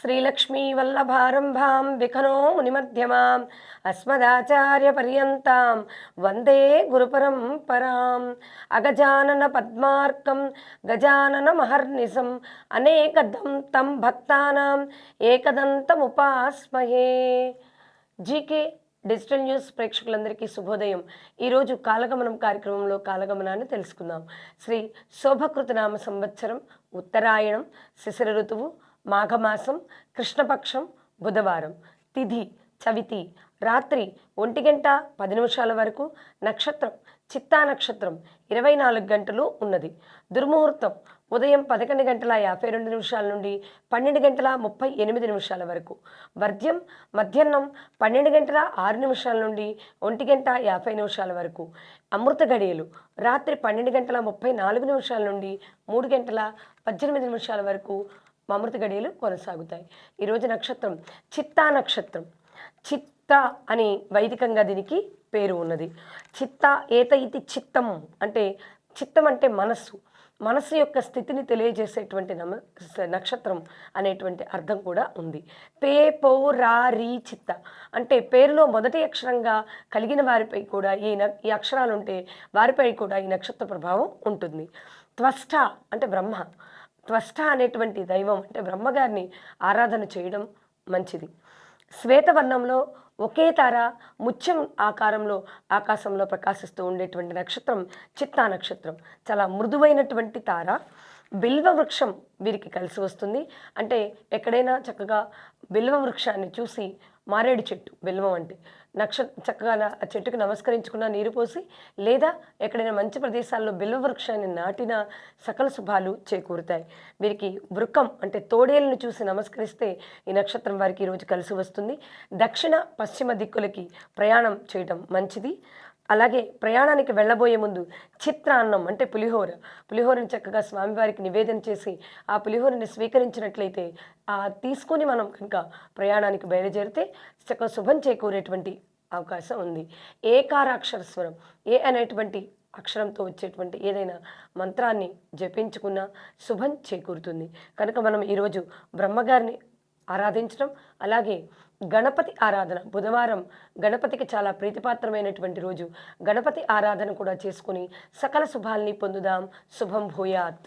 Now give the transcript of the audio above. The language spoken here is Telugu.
శ్రీలక్ష్మీ వల్లభారంభాం విఖనో మునిమధ్యమాం అస్మదాచార్యపర్యంతాం వందే గురుపరంపరాం అగజానన పద్మార్కం గజానన మహర్నిశం అనేకదం తం భక్తానాం ఏకదంతముపాస్మహే జీకే డిజిటల్ న్యూస్ ప్రేక్షకులందరికీ శుభోదయం. ఈరోజు కాలగమనం కార్యక్రమంలో కాలగమనాన్ని తెలుసుకుందాం. శ్రీ శోభకృతనామ సంవత్సరం ఉత్తరాయణం శిశిర ఋతువు మాఘమాసం కృష్ణపక్షం బుధవారం. తిథి చవితి రాత్రి ఒంటి గంట పది నిమిషాల వరకు నక్షత్రం చిత్తా నక్షత్రం ఇరవై నాలుగు గంటలు ఉన్నది. దుర్ముహూర్తం ఉదయం పదకొండు గంటల యాభై రెండు నిమిషాల నుండి పన్నెండు గంటల ముప్పై ఎనిమిది నిమిషాల వరకు. వర్ధ్యం మధ్యాహ్నం పన్నెండు గంటల ఆరు నిమిషాల నుండి ఒంటి గంట యాభై నిమిషాల వరకు. అమృత గడియలు రాత్రి పన్నెండు గంటల ముప్పై నాలుగు నిమిషాల నుండి మూడు గంటల పద్దెనిమిది నిమిషాల వరకు అమృత గడియలు కొనసాగుతాయి. ఈరోజు నక్షత్రం చిత్తా నక్షత్రం. చిత్త అని వైదికంగా దీనికి పేరు ఉన్నది. చిత్త ఏత ఇది చిత్తం అంటే చిత్తం అంటే మనస్సు. మనస్సు యొక్క స్థితిని తెలియజేసేటువంటి నమ నక్షత్రం అనేటువంటి అర్థం కూడా ఉంది. పే పో రా రీ చిత్త. అంటే పేరులో మొదటి అక్షరంగా కలిగిన వారిపై కూడా ఈ న ఈ అక్షరాలు ఉంటే వారిపై కూడా ఈ నక్షత్ర ప్రభావం ఉంటుంది. త్వష్ట అంటే బ్రహ్మ. త్వష్ట అనేటువంటి దైవం అంటే బ్రహ్మగారిని ఆరాధన చేయడం మంచిది. శ్వేతవర్ణంలో ఒకే తార ముత్యం ఆకారంలో ఆకాశంలో ప్రకాశిస్తూ ఉండేటువంటి నక్షత్రం చిత్తా నక్షత్రం. చాలా మృదువైనటువంటి తార. బిల్వ వృక్షం వీరికి కలిసి వస్తుంది. అంటే ఎక్కడైనా చక్కగా బిల్వ వృక్షాన్ని చూసి మారేడు చెట్టు బిల్వం అంటే. నక్ష చక్కగా ఆ చెట్టుకు నమస్కరించుకున్న నీరు పోసి లేదా ఎక్కడైనా మంచి ప్రదేశాల్లో బిల్వ వృక్షాన్ని నాటిన సకల శుభాలు చేకూరుతాయి. వీరికి వృక్కం అంటే తోడేలను చూసి నమస్కరిస్తే ఈ నక్షత్రం వారికి ఈరోజు కలిసి వస్తుంది. దక్షిణ పశ్చిమ దిక్కులకి ప్రయాణం చేయటం మంచిది. అలాగే ప్రయాణానికి వెళ్ళబోయే ముందు చిత్రాన్నం అంటే పులిహోర. పులిహోరని చక్కగా స్వామివారికి నివేదన చేసి ఆ పులిహోరని స్వీకరించినట్లయితే ఆ తీసుకొని మనం కనుక ప్రయాణానికి బయలుదేరితే చక్కగా శుభం చేకూరేటువంటి అవకాశం ఉంది. ఏకారాక్షర స్వరం ఏ అనేటువంటి అక్షరంతో వచ్చేటువంటి ఏదైనా మంత్రాన్ని జపించుకున్నా శుభం చేకూరుతుంది. కనుక మనం ఈరోజు బ్రహ్మగారిని ఆరాధించడం అలాగే గణపతి ఆరాధన. బుధవారం గణపతికి చాలా ప్రీతిపాత్రమైనటువంటి రోజు. గణపతి ఆరాధన కూడా చేసుకుని సకల శుభాల్ని పొందుదాం. శుభం భూయాత్.